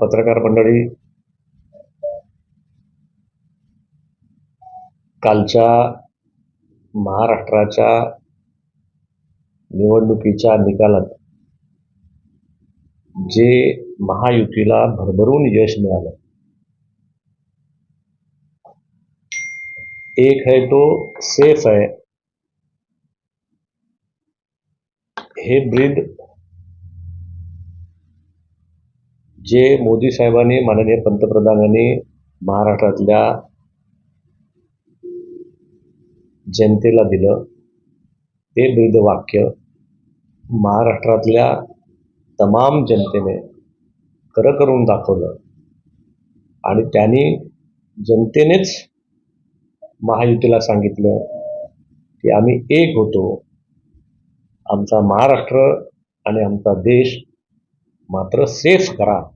पत्रकार मंडळी कालच्या महाराष्ट्राच्या निवडणुकीच्या निकालात जे महायुतीला भरभरून यश मिळालं एक है तो सेफ है हे ब्रीद जे मोदी साहेबांनी माननीय पंतप्रधानांनी महाराष्ट्रातल्या जनतेला दिलं ते ब्रीद वाक्य महाराष्ट्रातल्या तमाम जनतेने खरं करून दाखवलं. आणि त्यांनी जनतेनेच महायुतीला सांगितलं की आम्ही एक होतो. आमचा महाराष्ट्र आणि आमचा देश मात्र सेफ करा.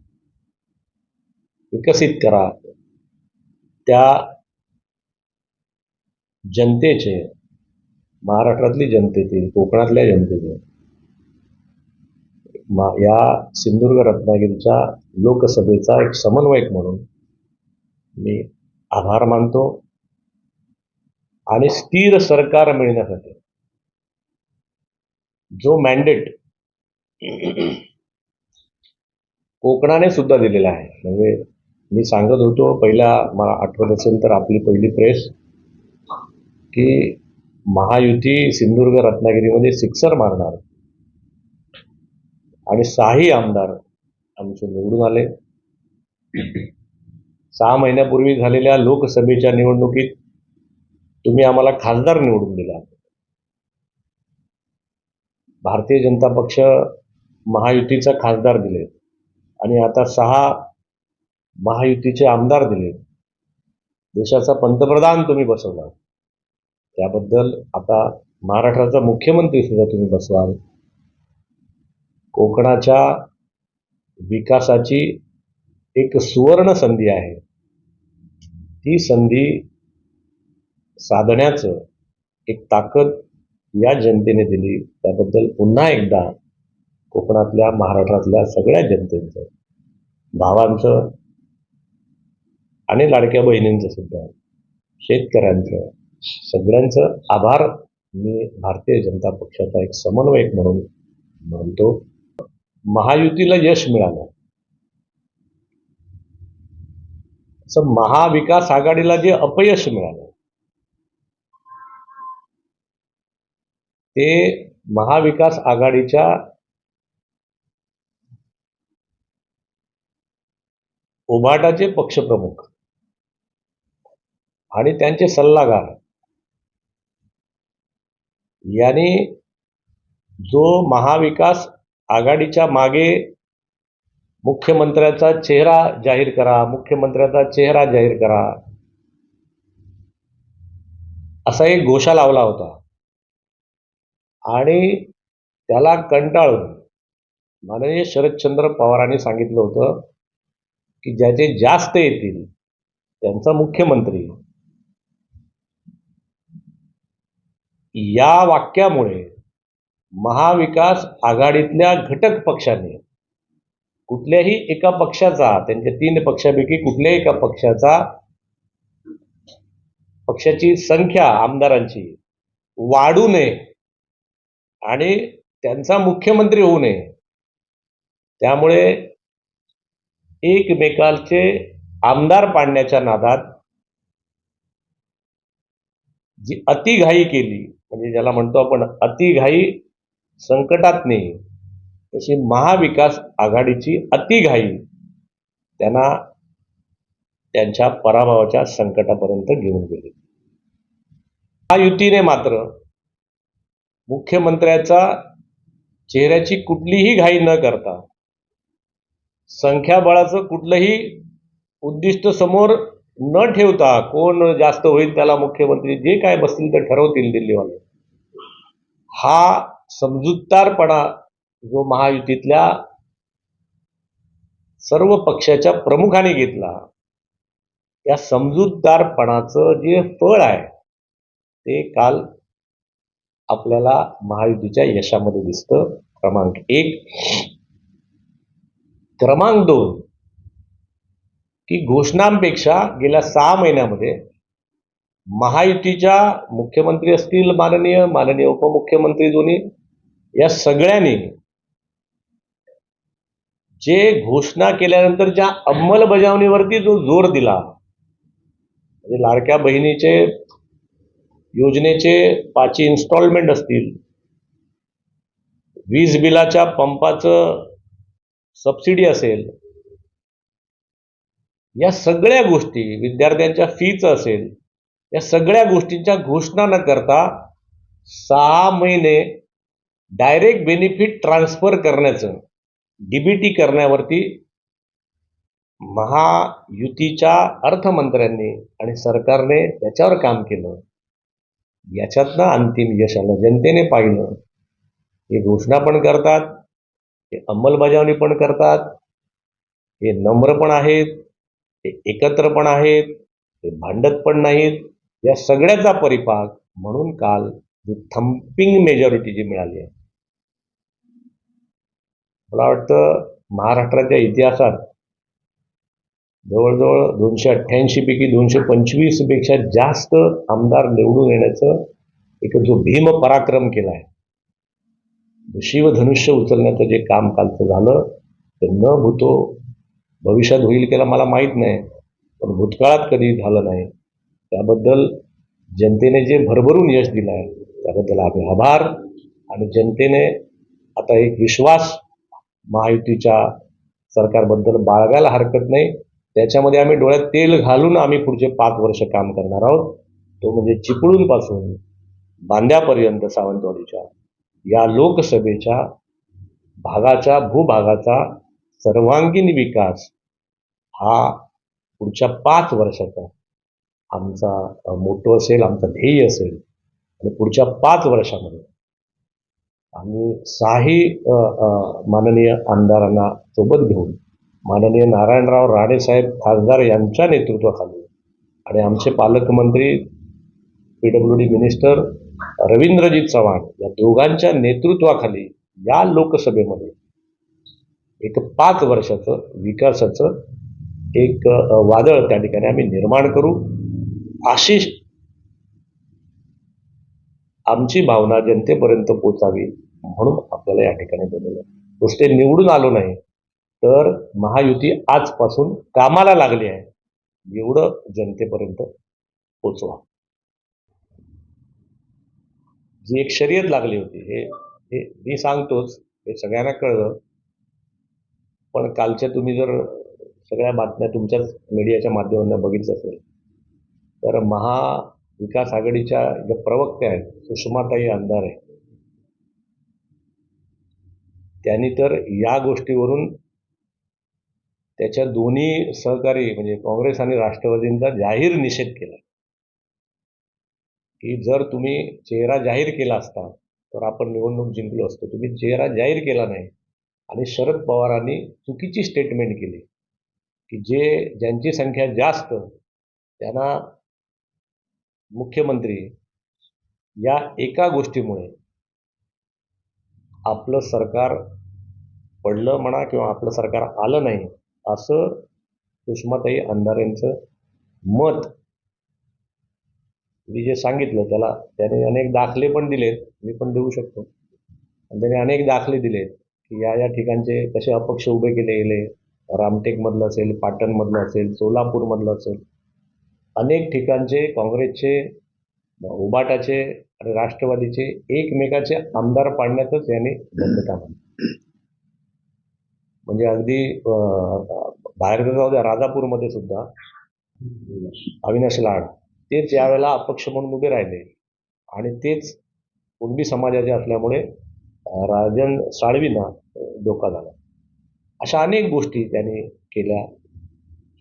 विकसित करा. त्या जनतेचे महाराष्ट्रातली जनतेतील कोकणातल्या जनतेचे मा- या सिंधुदुर्ग रत्नागिरीच्या लोकसभेचा एक समन्वयक म्हणून मी आभार मानतो आणि स्थिर सरकार मिळण्यासाठी जो मॅन्डेट कोकणाने सुद्धा दिलेला आहे म्हणजे मी सांगत होतो पहिला मला आठवत असेल तर आपली पहिली प्रेस की महायुती सिंधुदुर्ग रत्नागिरीमध्ये सिक्सर मारणार. आणि सहाही आमदार आमचे निवडून आले. सहा महिन्यापूर्वी झालेल्या लोकसभेच्या निवडणुकीत तुम्ही आम्हाला खासदार निवडून दिला. भारतीय जनता पक्ष महायुतीचा खासदार दिले. आणि आता सहा महायुतीचे आमदार दिले. देशाचा पंतप्रधान तुम्ही बसवला. त्याबद्दल आता महाराष्ट्राचा मुख्यमंत्री सुद्धा तुम्ही बसवाल कोकणाच्या विकासाची एक सुवर्ण संधी आहे. ती संधी साधण्याचं एक ताकद या जनतेने दिली. त्याबद्दल पुन्हा एकदा कोकणातल्या महाराष्ट्रातल्या सगळ्या जनतेचं भावांचं आणि लाडक्या बहिणींचं सुद्धा शेतकऱ्यांचं सगळ्यांचं आभार. मी भारतीय जनता पक्षाचा एक समन्वयक म्हणून म्हणतो महायुतीला यश मिळालं. असं महाविकास आघाडीला जे अपयश मिळालं ते महाविकास आघाडीच्या उभाटाचे पक्षप्रमुख आणि त्यांचे सल्लागार. यांनी जो महाविकास आघाडीच्या मागे मुख्यमंत्र्याचा चेहरा जाहीर करा मुख्यमंत्र्याचा चेहरा जाहीर करा असा एक घोषा लावला होता. आणि त्याला कंटाळून माननीय शरदचंद्र पवारांनी सांगितलं होतं की ज्याचे जास्त येतील त्यांचा मुख्यमंत्री या वाक्यामुळे महाविकास आघाडीतल्या घटक पक्षाने कुठल्याही एका पक्षाचा त्यांच्या तीन पक्षापैकी कुठल्याही एका पक्षाचा पक्षाची संख्या आमदारांची वाढू नये आणि त्यांचा मुख्यमंत्री होऊ नये त्यामुळे एकमेकांचे आमदार पाडण्याच्या नादात जी अतिघाई केली म्हणजे ज्याला म्हणतो आपण अतिघाई संकटात नाही तशी महाविकास आघाडीची अतिघाई त्यांना त्यांच्या पराभवाच्या संकटापर्यंत घेऊन गेली. महायुतीने मात्र मुख्यमंत्र्याचा चेहऱ्याची कुठलीही घाई न करता संख्याबळाचं कुठलंही उद्दिष्ट समोर न ठेवता कोण जास्त होईल त्याला मुख्यमंत्री जे काय बसतील ते ठरवतील दिल्लीवाले. हा समजूतदारपणा जो महायुतीतल्या सर्व पक्षाच्या प्रमुखाने घेतला या समजूतदारपणाचं जे फळ आहे ते काल आपल्याला महायुतीच्या यशामध्ये दिसतं. क्रमांक एक. क्रमांक दोन. की घोषणांपेक्षा गेल्या सहा महिन्यामध्ये महायुतीच्या मुख्यमंत्री असतील माननीय माननीय उपमुख्यमंत्री दोन्ही या सगळ्यांनी जे घोषणा केल्यानंतर ज्या अंमलबजावणीवरती जो जोर दिला म्हणजे लाडक्या बहिणीचे योजनेचे पाचही इन्स्टॉलमेंट असतील वीज बिलाच्या पंपाचं सबसिडी असेल या सगळ्या गोष्टी विद्यार्थ्यांच्या फीचं असेल या सगळ्या गोष्टींच्या घोषणा न करता सहा महिने डायरेक्ट बेनिफिट ट्रान्सफर करण्याचं डीबीटी करण्यावरती महायुतीच्या अर्थमंत्र्यांनी आणि सरकारने त्याच्यावर काम केलं. याच्यातनं अंतिम यश आलं जनतेने पाहिलं. हे घोषणा पण करतात हे अंमलबजावणी पण करतात हे नम्र पण आहेत हे एकत्र पण आहेत हे भांडत पण नाहीत. या सगळ्याचा परिपाक म्हणून काल जी थम्पिंग मेजॉरिटी जी मिळाली आहे. मला वाटतं महाराष्ट्राच्या इतिहासात जवळजवळ दोनशे अठ्ठ्याऐंशी पैकी दोनशे पंचवीसपेक्षा जास्त आमदार निवडून येण्याचं एक जो भीम पराक्रम केला आहे. शिवधनुष्य उचलण्याचं जे काम कालचं झालं ते न भूतो भविष्यात होईल केला मला माहीत नाही पण भूतकाळात कधी झालं नाही त्याबद्दल जनतेने जे भरभरून यश दिलं आहे त्याबद्दल आम्ही आभार. आणि जनतेने आता एक विश्वास महायुतीच्या सरकारबद्दल बाळगायला हरकत नाही. त्याच्यामध्ये आम्ही डोळ्यात तेल घालून आम्ही पुढचे पाच वर्ष काम करणार आहोत. तो म्हणजे चिपळूणपासून बांद्यापर्यंत सावंतवाडीच्या या लोकसभेच्या भागाच्या भूभागाचा सर्वांगीण विकास हा पुढच्या पाच वर्षाचा आमचा मोठं असेल आमचं ध्येय असेल आणि पुढच्या पाच वर्षामध्ये आम्ही सहाही माननीय आमदारांना सोबत घेऊन माननीय नारायणराव राणेसाहेब खासदार यांच्या नेतृत्वाखाली आणि आमचे पालकमंत्री P W D minister Ravindrajit Chavan या दोघांच्या नेतृत्वाखाली या लोकसभेमध्ये एक पाच वर्षाचं विकासाचं एक वादळ त्या ठिकाणी आम्ही निर्माण करू. अशी आमची भावना जनतेपर्यंत पोचावी म्हणून आपल्याला या ठिकाणी बनवलं. नुसते निवडून आलो नाही तर महायुती आजपासून कामाला लागली आहे. एवढं जनतेपर्यंत पोचवा. जी एक शर्यत लागली होती हे हे मी सांगतोच हे सगळ्यांना कळलं. पण कालच्या तुम्ही जर सगळ्या बातम्या तुमच्याच मीडियाच्या माध्यमातून बघितलं असेल तर महाविकास आघाडीच्या ज्या प्रवक्त्या आहेत सुषमाताई अंधारे त्यांनी तर या गोष्टीवरून त्याच्या दोन्ही सहकारी म्हणजे काँग्रेस आणि राष्ट्रवादींचा जाहीर निषेध केला. की जर तुम्ही चेहरा जाहीर केला असता तर आपण निवडणूक जिंकलो असतो. तुम्ही चेहरा जाहीर केला नाही आणि शरद पवारांनी चुकीची स्टेटमेंट केली. की जे ज्यांची संख्या जास्त त्यांना मुख्यमंत्री या एका गोष्टीमुळे आपलं सरकार पडलं म्हणा किंवा आपलं सरकार आलं नाही असं सुषमाताई अंधारेंचं मत मी जे सांगितलं त्याला त्याने अनेक दाखले पण दिलेत मी पण देऊ शकतो. आणि त्याने अनेक दाखले दिलेत की या या ठिकाणचे कसे अपक्ष उभे केले गेले रामटेकमधलं असेल पाटणमधलं असेल सोलापूरमधलं असेल अनेक ठिकाणचे काँग्रेसचे उबाटाचे आणि राष्ट्रवादीचे एकमेकाचे आमदार पाडण्यातच यांनी बंधता म्हणजे अगदी बाहेर जाऊ द्या राजापूरमध्ये सुद्धा अविनाश लाड तेच यावेळेला अपक्ष म्हणून उभे राहिले. आणि तेच कुणबी समाजाचे असल्यामुळे राजन साळवींना धोका झाला. अशा अनेक गोष्टी त्यांनी केल्या.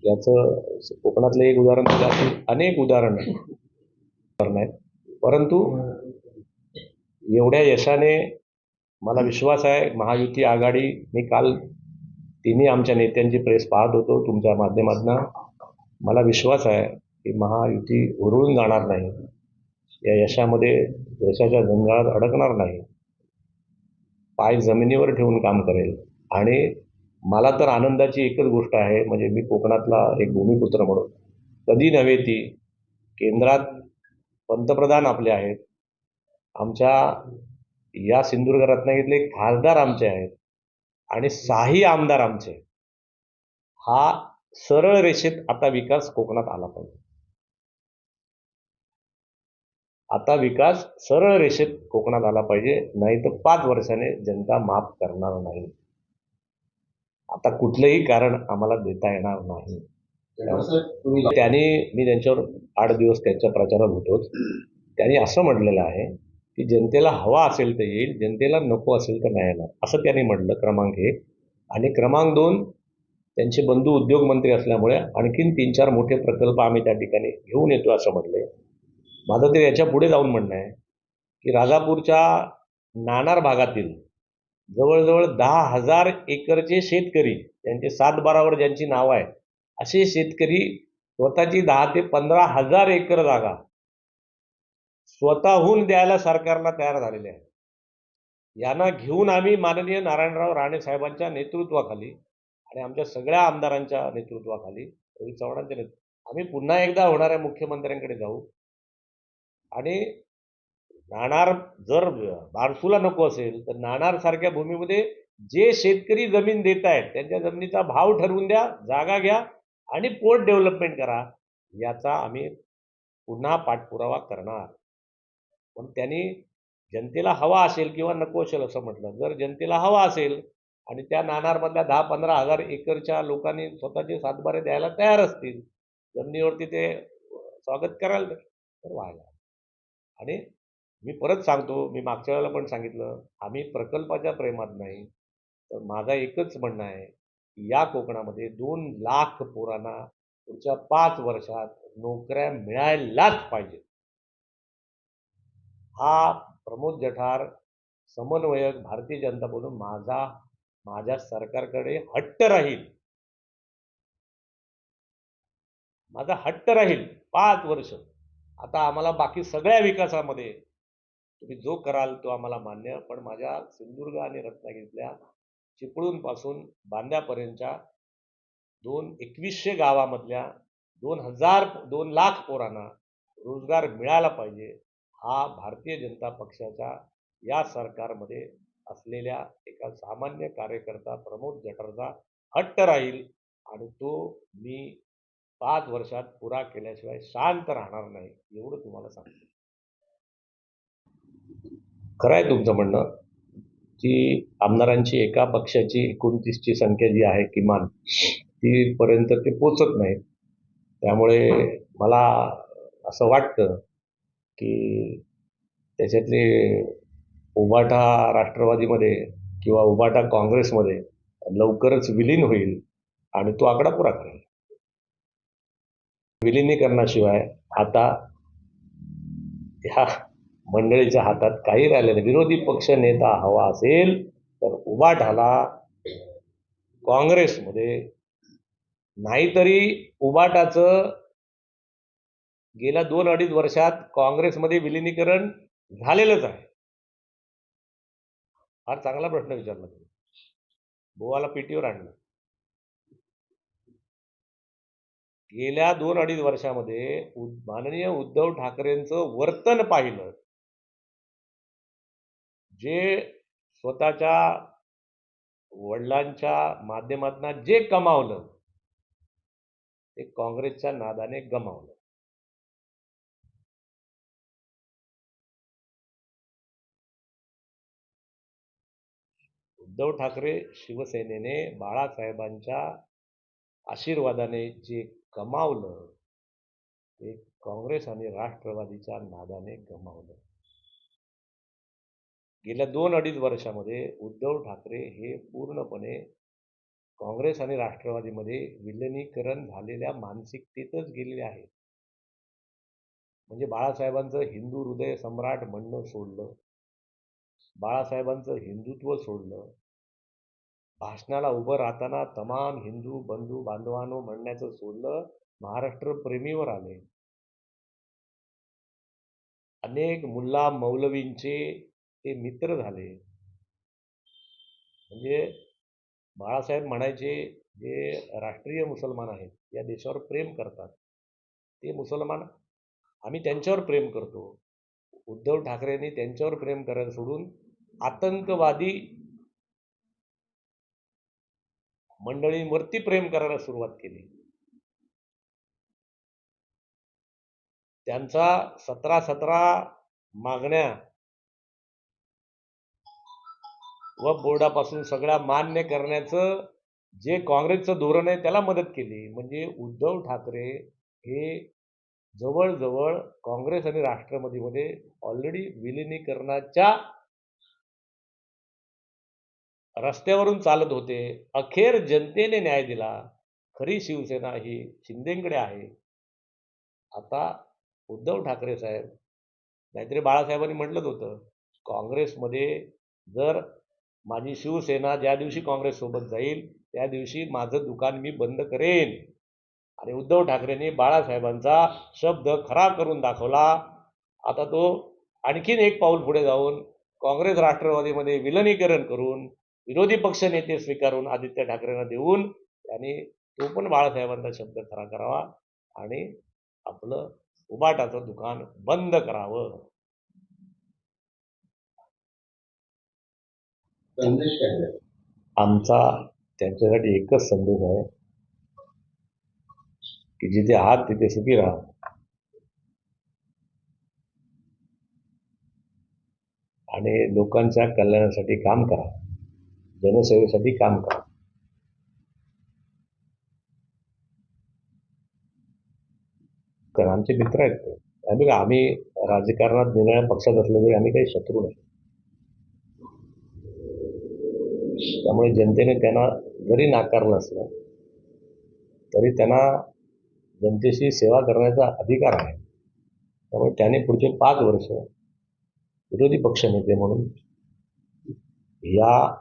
याचं कोकणातलं एक उदाहरण दिलं अशी अनेक उदाहरणं उदाहरणं आहेत. परंतु एवढ्या यशाने मला विश्वास आहे महायुती आघाडी मी काल तिन्ही आमच्या नेत्यांची प्रेस पाहत होतो तुमच्या माध्यमातून. मला विश्वास आहे की महायुती उरळून जाणार नाही. या यशामध्ये यशाच्या जंजाळात अडकणार नाही. पाय जमिनीवर ठेवून काम करेल. आणि मला तर आनंदाची एकच गोष्ट आहे म्हणजे मी कोकणातला एक भूमिपुत्र म्हणून. कधी नव्हे ती केंद्रात पंतप्रधान आपले आहेत. आमच्या या सिंधुदुर्ग रत्नागिरीतले खासदार आमचे आहेत आणि साही आमदार आमचे हा सरळ रेषेत आता विकास कोकणात आला पाहिजे. आता विकास सरळ रेषेत कोकणात आला पाहिजे नाही तर पाच वर्षाने जनता माफ करणार नाही. आता कुठलंही कारण आम्हाला देता येणार नाही. त्याने मी त्यांच्यावर आठ दिवस त्यांच्या प्रचारात होतोच. त्यांनी असं म्हटलेलं आहे की जनतेला हवा असेल तर येईल जनतेला नको असेल तर नाही येणार. असं त्यांनी म्हटलं क्रमांक एक. आणि क्रमांक दोन त्यांचे बंधू उद्योगमंत्री असल्यामुळे आणखीन तीन चार मोठे प्रकल्प आम्ही त्या ठिकाणी घेऊन येतो असं म्हटले माझं तर याच्यापुढे जाऊन म्हणणं आहे की राजापूरच्या नाणार भागातील जवळजवळ दहा हजार एकरचे शेतकरी त्यांचे सात बारावर ज्यांची नावं आहे असे शेतकरी स्वतःची दहा ते पंधरा हजार एकर जागा स्वतःहून द्यायला सरकारला तयार झालेले आहे यांना घेऊन आम्ही माननीय नारायणराव राणे साहेबांच्या नेतृत्वाखाली आणि आमच्या सगळ्या आमदारांच्या नेतृत्वाखाली रवी चव्हाणांच्या नेतृत्व आम्ही पुन्हा एकदा होणाऱ्या मुख्यमंत्र्यांकडे जाऊ आणि नाणार जर बारसूला नको असेल तर नाणार सारख्या भूमीमध्ये जे शेतकरी जमीन देत आहेत त्यांच्या जमिनीचा भाव ठरवून द्या जागा घ्या आणि पोर्ट डेव्हलपमेंट करा याचा आम्ही पुन्हा पाठपुरावा करणार. पण त्यांनी जनतेला हवा असेल किंवा नको असेल असं म्हटलं जर जनतेला हवा असेल आणि त्या नाणारमधल्या दहा पंधरा हजार एकरच्या लोकांनी स्वतःचे सातबारे द्यायला तयार असतील जमिनीवरती ते स्वागत करायला तर व्हायला आणि मी परत सांगतो मी मागच्या वेळेला पण सांगितलं आम्ही प्रकल्पाच्या प्रेमात नाही. तर माझा एकच म्हणणं आहे की या कोकणामध्ये दोन लाख पोरांना पुढच्या पाच वर्षात नोकऱ्या मिळायलाच पाहिजे हा प्रमोद जठार समन्वयक भारतीय जनता पक्षातून माझा माझ्या सरकारकडे हट्ट राहील. माझा हट्ट राहील पाच वर्ष. आता आम्हाला बाकी सगळ्या विकासामध्ये तुम्ही जो कराल तो आम्हाला मान्य. पण माझ्या सिंधुदुर्ग आणि रत्नागिरीतल्या चिपळूणपासून बांद्यापर्यंतच्या दोन एकवीसशे गावामधल्या दोन हजार दोन लाख पोरांना रोजगार मिळाला पाहिजे हा भारतीय जनता पक्षाच्या या सरकारमध्ये असलेल्या एका सामान्य कार्यकर्ता प्रमोद जठरचा हट्ट राहील आणि तो मी पाच वर्षात पुरा केल्याशिवाय शांत राहणार नाही एवढं तुम्हाला सांगतो. खरं आहे तुमचं म्हणणं की आमदारांची एका पक्षाची एकोणतीसची संख्या जी आहे किमान तीपर्यंत ते पोचत नाहीत त्यामुळे मला असं वाटतं की त्याच्यातले उबाटा राष्ट्रवादीमध्ये किंवा उबाटा काँग्रेसमध्ये लवकरच विलीन होईल आणि तो आकडा पुरा करेल. विलिनीकरणाशिवाय आता ह्या मंडळीच्या हातात काही राहिलं नाही. विरोधी पक्ष नेता हवा असेल तर उबाटाला काँग्रेसमध्ये नाहीतरी उबाटाचं गेल्या दोन अडीच वर्षात काँग्रेसमध्ये विलिनीकरण झालेलंच आहे. फार चांगला प्रश्न विचारला तुम्ही. बोवाला पीटीवर आणलं. गेल्या दोन अडीच वर्षामध्ये माननीय उद्धव ठाकरेंचं वर्तन पाहिलं. जे स्वतःच्या वडिलांच्या माध्यमातून जे कमावलं ते काँग्रेसच्या नादाने गमावलं. उद्धव ठाकरे शिवसेनेने बाळासाहेबांच्या आशीर्वादाने जे कमावलं ते काँग्रेस आणि राष्ट्रवादीच्या नादाने गमावलं. गेल्या दोन अडीच वर्षामध्ये उद्धव ठाकरे हे पूर्णपणे काँग्रेस आणि राष्ट्रवादीमध्ये विलिनीकरण झालेल्या मानसिकतेतच गेलेले आहेत. म्हणजे बाळासाहेबांचं हिंदू हृदय सम्राट म्हणणं सोडलं बाळासाहेबांचं हिंदुत्व सोडलं भाषणाला उभं राहताना तमाम हिंदू बंधू बांधवांनो म्हणण्याचं सोडलं महाराष्ट्र प्रेमीवर आले. अनेक मुल्ला मौलवींचे ते मित्र झाले. म्हणजे बाळासाहेब म्हणायचे जे राष्ट्रीय मुसलमान आहेत या देशावर प्रेम करतात. ते मुसलमान आम्ही त्यांच्यावर प्रेम करतो. उद्धव ठाकरेंनी त्यांच्यावर प्रेम करायला सोडून आतंकवादी मंडळींवरती प्रेम करायला सुरुवात केली. त्यांचा सतरा सतरा मागण्या व बोर्डापासून सगळ्या मान्य करण्याचं जे काँग्रेसचं धोरण आहे त्याला मदत केली. म्हणजे उद्धव ठाकरे हे जवळजवळ काँग्रेस आणि राष्ट्रवादीमध्ये ऑलरेडी विलिनीकरणाच्या रस्त्यावरून चालत होते. अखेर जनतेने न्याय दिला. खरी शिवसेना ही शिंदेकडे आहे. आता उद्धव ठाकरे साहेब नाहीतरी बाळासाहेबांनी म्हटलंच होतं काँग्रेसमध्ये जर माझी शिवसेना ज्या दिवशी काँग्रेससोबत जाईल त्या दिवशी माझं दुकान मी बंद करेन. आणि उद्धव ठाकरेंनी बाळासाहेबांचा शब्द खरा करून दाखवला. आता तो आणखीन एक पाऊल पुढे जाऊन काँग्रेस राष्ट्रवादीमध्ये विलनीकरण करून विरोधी पक्ष नेते स्वीकारून आदित्य ठाकरेंना देऊन त्यांनी तो पण बाळासाहेबांचा शब्द खरा करावा आणि आपलं उबाटाचं दुकान बंद करावं. संदेश काय आमचा त्यांच्यासाठी एकच संदेश आहे की जिथे आहात तिथे सुखी राहा. आणि लोकांच्या कल्याणासाठी काम करा. जनसेवेसाठी काम करा. कारण आमचे मित्र आहेत ते. आम्ही का आम्ही राजकारणात निर्णय पक्षात असलो तरी आम्ही काही शत्रू नाही. त्यामुळे जनतेने त्यांना जरी नाकारलं असलं तरी त्यांना जनतेशी सेवा करण्याचा अधिकार आहे. त्यामुळे त्याने पुढचे पाच वर्ष विरोधी पक्षनेते म्हणून या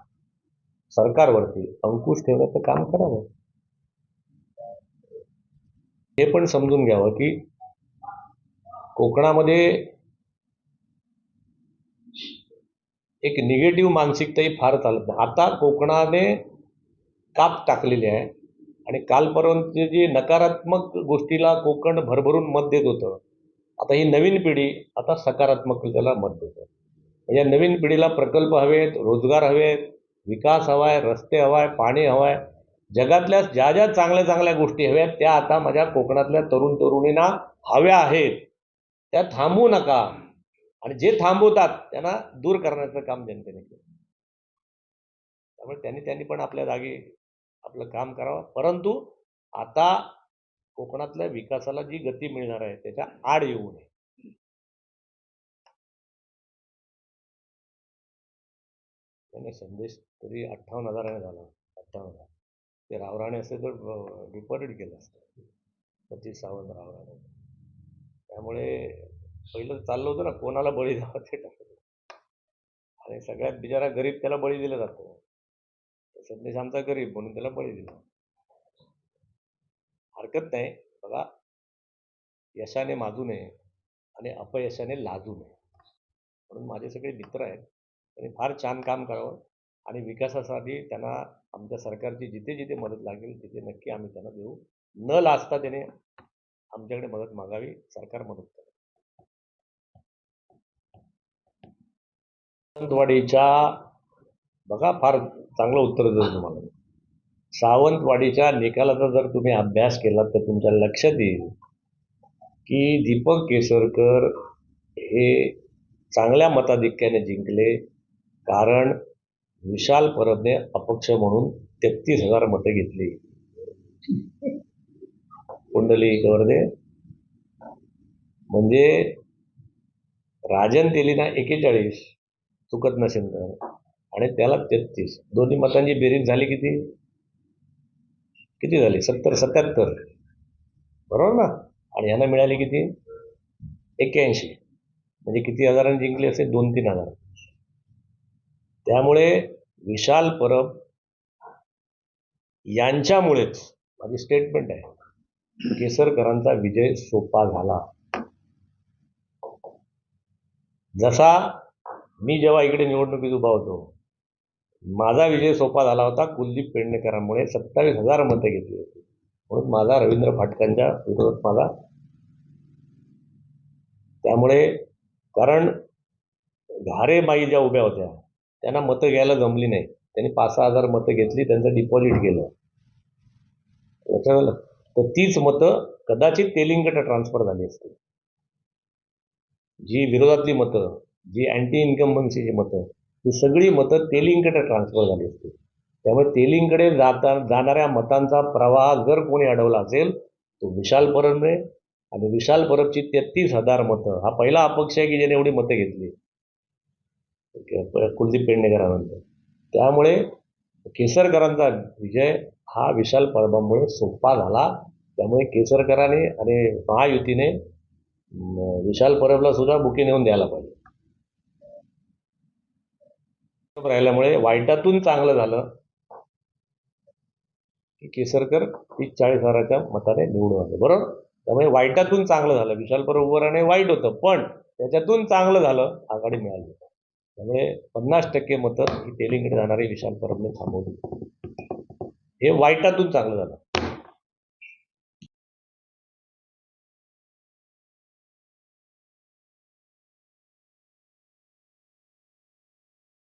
सरकारवरती अंकुश ठेवण्याचं काम करावं. हे पण समजून घ्यावं की कोकणामध्ये एक निगेटिव्ह मानसिकताही फार चालत नाही. आता कोकणाने काप टाकलेली आहे आणि कालपर्यंत जी नकारात्मक गोष्टीला कोकण भरभरून मत देत होतं आता ही नवीन पिढी आता सकारात्मक त्याला मत देतं म्हणजे नवीन पिढीला प्रकल्प हवेत रोजगार हवेत विकास हवा आहे रस्ते हवा आहे पाणी हवं आहे जगातल्या ज्या ज्या चांगल्या चांगल्या गोष्टी हव्यात त्या आता माझ्या कोकणातल्या तरुण तरुणींना हव्या आहेत. त्या थांबू नका. आणि जे थांबवतात त्यांना दूर करण्याचं काम जनतेने केलं. त्यामुळे त्यांनी त्यांनी पण आपल्या जागी आपलं काम करावं. परंतु आता कोकणातल्या विकासाला जी गती मिळणार आहे त्याच्या आड येऊ नये. त्याने संदेश तरी अठ्ठावन्न हजाराने झाला. अठ्ठावन्न हजार. ते रावराणे असते तर डिपॉझिट केलं असतं. सतीश सावंत रावराणे. त्यामुळे पहिलं चाललं होतं ना कोणाला बळी द्यावा ते ठरवलं आणि सगळ्यात बिचारा गरीब त्याला बळी दिला जातो. संदेश आमचा गरीब म्हणून त्याला बळी दिला. हरकत नाही. बघा यशाने माजू नये आणि अपयशाने लाजू नये. म्हणून माझे सगळे मित्र आहेत. त्यांनी फार छान काम करावं आणि विकासासाठी त्यांना आमच्या सरकारची जिथे जिथे मदत लागेल तिथे नक्की आम्ही त्यांना देऊ. न लाजता त्याने आमच्याकडे मदत मागावी. सरकार मदत करेल. सावंतवाडीच्या बघा फार चांगलं उत्तर देतो तुम्हाला सावंतवाडीच्या निकालाचा जर तुम्ही अभ्यास केला तर तुमच्या लक्षात येईल की दीपक केसरकर हे चांगल्या मताधिक्याने जिंकले. कारण विशाल परबने अपक्ष म्हणून तेहतीस हजार मतं घेतली. कुंडली गवर्दे म्हणजे राजन तेलीना एकेचाळीस चुकत नसेल. तर आणि त्याला तेहतीस. दोन्ही मतांची बेरीज झाली किती? किती झाली? सत्तर सत्याहत्तर. बरोबर ना? आणि यांना मिळाली किती? एक्क्याऐंशी. म्हणजे किती हजारांनी जिंकले असे दोन तीन हजार. त्यामुळे विशाल परब यांच्यामुळेच माझी स्टेटमेंट आहे. केसरकरांचा विजय सोपा झाला. जसा मी जेव्हा इकडे निवडणुकीत उभा होतो माझा विजय सोपा झाला होता कुलदीप पेडणेकरांमुळे सत्तावीस हजार मतं घेतली होती. म्हणून माझा रवींद्र फाटकांच्या विरोधात माझा त्यामुळे कारण घारेबाई ज्या उभ्या होत्या त्यांना मतं घ्यायला जमली नाही. त्यांनी पाच सहा हजार मतं घेतली त्यांचं डिपॉझिट गेलं. लक्षात आलं? तर तीच मतं कदाचित तेलिंगकडे ट्रान्सफर झाली असतील. जी विरोधातली मतं जी अँटी इन्कम्बन्सीची मतं ती सगळी मतं तेलिंगकडे ट्रान्सफर झाली असती त्यामुळे तेलिंगकडे जाता जाणाऱ्या मतांचा प्रवाह जर कोणी अडवला असेल तो विशाल परबने आणि विशाल परबची तेहतीस हजार मतं हा पहिला अपक्ष आहे की ज्याने एवढी मतं घेतली? कुलदीप पेडणेकरानंतर. त्यामुळे केसरकरांचा विजय हा विशाल परबामुळे सोपा झाला. त्यामुळे केसरकरांनी आणि महायुतीने विशाल परबला सुद्धा बुके नेऊन द्यायला पाहिजे. राहिल्यामुळे वाईटातून चांगलं झालं. की केसरकर तीस चाळीस हजाराच्या मताने निवडून आले. बरोबर? त्यामुळे वाईटातून चांगलं झालं. विशाल परब उभं राहणे वाईट होतं. पण त्याच्यातून चांगलं झालं आघाडी मिळाली त्यामुळे पन्नास टक्के मतं ही तेलिंगकडे जाणारी विशाल परबने थांबवली. हे वाईटातून चांगलं झालं.